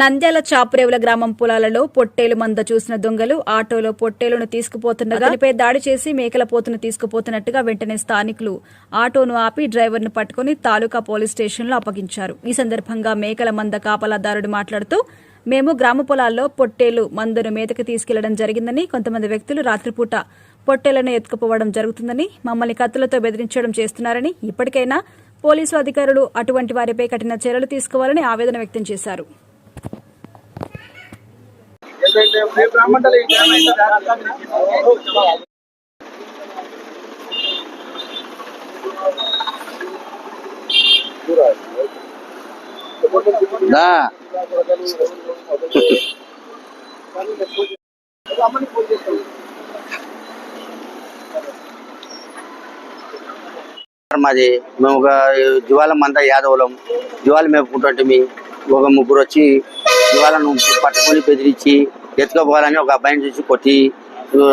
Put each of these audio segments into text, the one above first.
నంద్యాల చాపురేవుల గ్రామం పొలాలలో పొట్టేలు మంద చూసిన దొంగలు ఆటోలో పొట్టేలును తీసుకుపోతుండగా దానిపై దాడి చేసి మేకల పోతును తీసుకుపోతున్నట్టుగా వెంటనే స్థానికులు ఆటోను ఆపి డ్రైవర్ను పట్టుకుని తాలూకా పోలీస్ స్టేషన్లో అప్పగించారు. ఈ సందర్భంగా మేకల మంద కాపలాదారుడు మాట్లాడుతూ మేము గ్రామ పొలాల్లో పొట్టేలు మందును మేతకు తీసుకెళ్ళడం జరిగిందని కొంతమంది వ్యక్తులు రాత్రిపూట పొట్టేలను ఎత్తుకుపోవడం జరుగుతుందని మమ్మల్ని కత్తులతో బెదిరించడం చేస్తున్నారని ఇప్పటికైనా పోలీసు అధికారులు అటువంటి వారిపై కఠిన చర్యలు తీసుకోవాలని ఆవేదన వ్యక్తం చేశారు. మాది మేము ఒక జ్వాల మంతా యాదవులం. జ్వాల మేపుకుంటుంటే మీ ఒక ముగ్గురు వచ్చి జ్వాలను పట్టుకొని బెదిరించి ఎత్తుకుపోవాలని ఒక అబ్బాయిని చూసి కొట్టి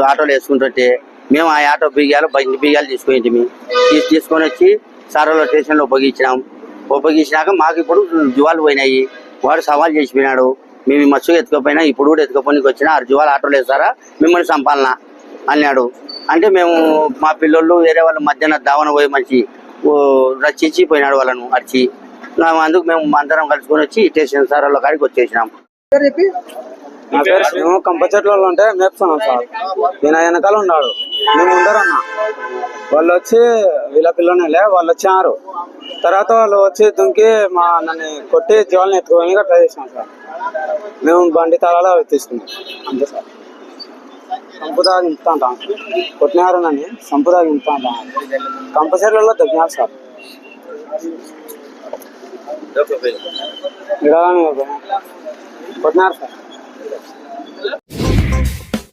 ఆటోలో వేసుకుంటుంటే మేము ఆ ఆటో బియ్యాలు బండి బియ్యాలు తీసుకొని తీసి తీసుకొని వచ్చి సారోలో స్టేషన్లో ఉపయోగించినాం. ఉపయోగించినాక మాకు ఇప్పుడు జువాలు పోయినాయి. వాడు సవాల్ చేసిపోయినాడు. మేము మత్స్సు ఎత్తుకుపోయినా ఎత్తుకపోయినా ఇప్పుడు కూడా ఎత్తుకపోనికి వచ్చినా ఆరు జువాలు ఆటోలు వేస్తారా? మిమ్మల్ని సంపాలనా అన్నాడు. అంటే మేము మా పిల్లలు వేరే వాళ్ళ మధ్యాహ్న దావన పోయి మంచి రచించి పోయినాడు వాళ్ళను అరిచి. అందుకు మేము అందరం కలుసుకొని వచ్చి స్టేషన్ సారాల కాడికి వచ్చేసినాం. నా పేరు మేము కంపచెట్లలో ఉంటే మేపుతున్నాం సార్. నేను వెనకాల ఉన్నాడు. మేము ఉండరన్న వాళ్ళు వచ్చి వీళ్ళ పిల్లనే వాళ్ళు వచ్చినారు తర్వాత వాళ్ళు వచ్చి దుంకి మా నన్ను కొట్టి జీవాలను ఎత్తుకొని ట్రై చేసినాం సార్. మేము బండి తాళాలు అవి తీసుకున్నాం. అంతే సార్. సంపుదా దింపుతా ఉంటాం కొట్టినారు నన్ను. సంపుదా దింపుతా ఉంటాం కంపచెట్లలో దగ్గినారు సార్. ఇక్కడ కొట్టినారు సార్. Yeah.